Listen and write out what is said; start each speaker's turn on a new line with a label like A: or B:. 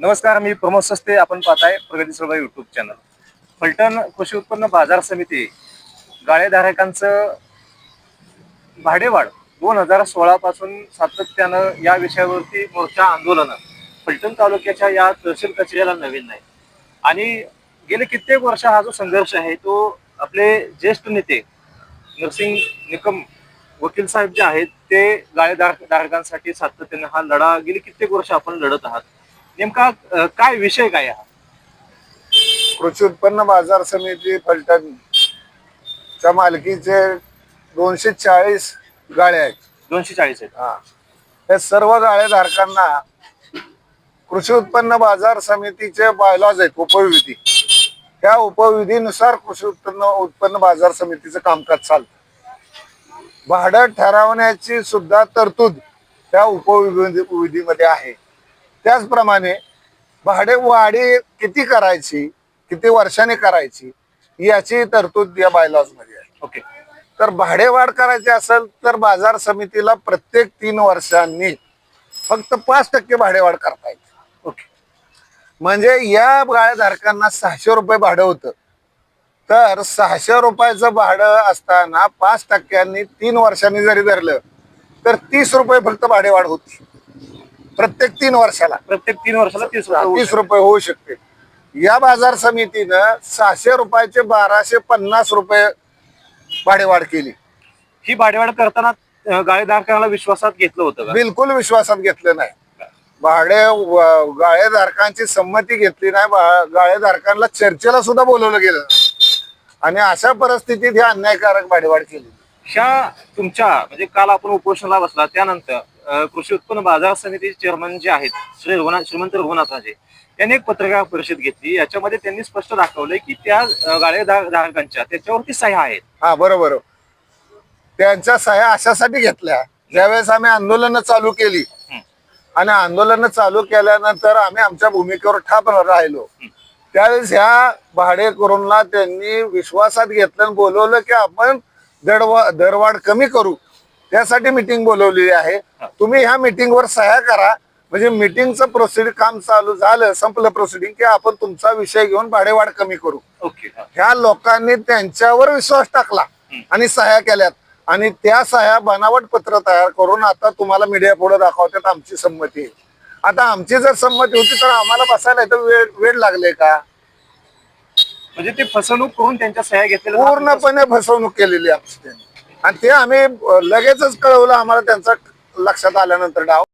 A: नमस्कार मी प्रमोद सस्ते. आपण पाहताय प्रगती सर्व युट्यूब चॅनल फलटण कृषी उत्पन्न बाजार समिती गाळेधारकांचं भाडेवाढ दोन हजार सोळा पासून सातत्यानं या विषयावरती मोर्चा आंदोलन. फलटण तालुक्याच्या या तहसील कचेरीला नवीन नाही. आणि गेले कित्येक वर्ष हा जो संघर्ष आहे तो आपले ज्येष्ठ नेते नरसिंग निकम वकील साहेब जे आहेत ते गाळेधार धारकांसाठी सातत्याने हा लढा गेली कित्येक वर्ष आपण लढत आहात. नेमका काय विषय काय हा
B: कृषी उत्पन्न बाजार समिती फलटण. च्या मालकीचे दोनशे चाळीस गाळे आहेत.
A: दोनशे चाळीस आहेत.
B: हा. हे सर्व गाळेधारकांना कृषी उत्पन्न बाजार समितीचे बायलॉज आहेत उपविधी. त्या उपविधीनुसार कृषी उत्पन्न उत्पन्न बाजार समितीचं कामकाज चालतं. भाडं ठरवण्याची सुद्धा तरतूद त्या उपविधी विधीमध्ये आहे. त्याचप्रमाणे भाडे वाढी किती करायची किती वर्षांनी करायची याची तरतूद या बायलॉजमध्ये आहे.
A: ओके.
B: तर भाडेवाढ करायची असेल तर बाजार समितीला प्रत्येक तीन वर्षांनी फक्त पाच टक्के भाडेवाढ करता येते
A: ओके.
B: म्हणजे या गाळेधारकांना सहाशे रुपये भाडं होतं. तर सहाशे रुपयाचं भाडं असताना पाच टक्क्यांनी तीन वर्षांनी जरी धरलं तर तीस रुपये फक्त भाडेवाढ होती. प्रत्येक तीन वर्षाला.
A: प्रत्येक तीन वर्षाला तीस रुपये होऊ
B: तीस
A: शकतात.
B: रुपये होऊ शकते. या बाजार समितीनं सहाशे रुपयाचे बाराशे पन्नास रुपये भाडेवाढ केली.
A: ही भाडेवाढ करताना अं, गाळेधारकांना विश्वासात घेतलं होतं का?
B: बिलकुल विश्वासात घेतलं नाही. भाडे व- गाळेधारकांची संमती घेतली नाही बा- गाळेधारकांना चर्चेला सुद्धा बोलवलं गेलं नाही. आणि अशा परिस्थितीत ही अन्यायकारक भाडेवाढ केली.
A: ह्या तुमच्या म्हणजे काल आपण उपोषणाला बसला त्यानंतर कृषी उत्पन्न बाजार समितीचे चेअरमन जे आहेत श्री रघुनाथ श्रीमंत रघुनाथ राजे यांनी एक पत्रकार परिषद घेतली. याच्यामध्ये त्यांनी स्पष्ट दाखवलंय की त्या गाळेधार धारकांच्या त्याच्यावरती सह्या आहेत.
B: हा बरोबर. त्यांच्या सह्या अशासाठी घेतल्या. ज्यावेळेस आम्ही आंदोलनं चालू केली. आणि आंदोलनं चालू केल्यानंतर आम्ही आमच्या भूमिकेवर ठाप राहिलो. त्यावेळेस ह्या भाडेकरूंना त्यांनी विश्वासात घेतलं आणि बोलवलं की आपण दरवा दरवाढ कमी करू. त्यासाठी मिटिंग बोलवलेली आहे. तुम्ही ह्या मिटिंगवर सह्या करा. म्हणजे मिटिंगचं प्रोसिडिंग काम चालू झालं संपलं प्रोसिडिंग की आपण तुमचा विषय घेऊन भाडेवाढ कमी करू.
A: ओके.
B: ह्या लोकांनी त्यांच्यावर विश्वास टाकला आणि सह्या केल्यात. आणि त्या सह्या बनावट पत्र तयार करून आता तुम्हाला मीडिया पुढे दाखवतात आमची संमती. आहे आता आमची जर संमती होती तर आम्हाला बसायला इथं वेळ वेळ लागले का?
A: म्हणजे ते फसवणूक करून त्यांच्या सह्या घेतलेल्या
B: पूर्णपणे फसवणूक केलेली आमची त्यांनी. आणि ते आम्ही लगेचच कळवलं आम्हाला त्यांचा लक्षात आल्यानंतर डाव.